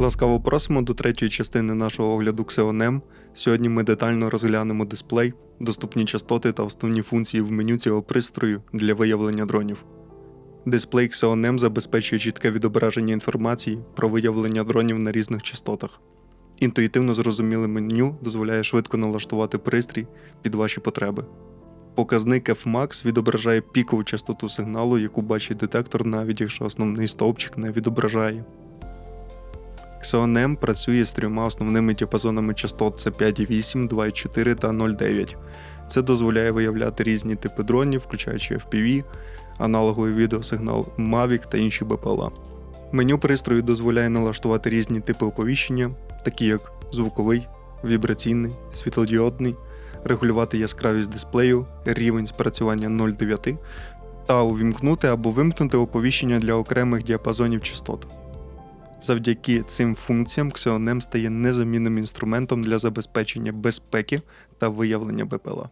Ласкаво просимо до третьої частини нашого огляду Xeonem. Сьогодні ми детально розглянемо дисплей, доступні частоти та основні функції в меню цього пристрою для виявлення дронів. Дисплей Xeonem забезпечує чітке відображення інформації про виявлення дронів на різних частотах. Інтуїтивно зрозуміле меню дозволяє швидко налаштувати пристрій під ваші потреби. Показник Fmax відображає пікову частоту сигналу, яку бачить детектор, навіть якщо основний стовпчик не відображає. Xeonem працює з трьома основними діапазонами частот: це 5,8, 2,4 та 0,9. Це дозволяє виявляти різні типи дронів, включаючи FPV, аналоговий відеосигнал Mavic та інші БПЛА. Меню пристрою дозволяє налаштувати різні типи оповіщення, такі як звуковий, вібраційний, світлодіодний, регулювати яскравість дисплею, рівень спрацювання 0,9 та увімкнути або вимкнути оповіщення для окремих діапазонів частот. Завдяки цим функціям Xeonem стає незамінним інструментом для забезпечення безпеки та виявлення БПЛА.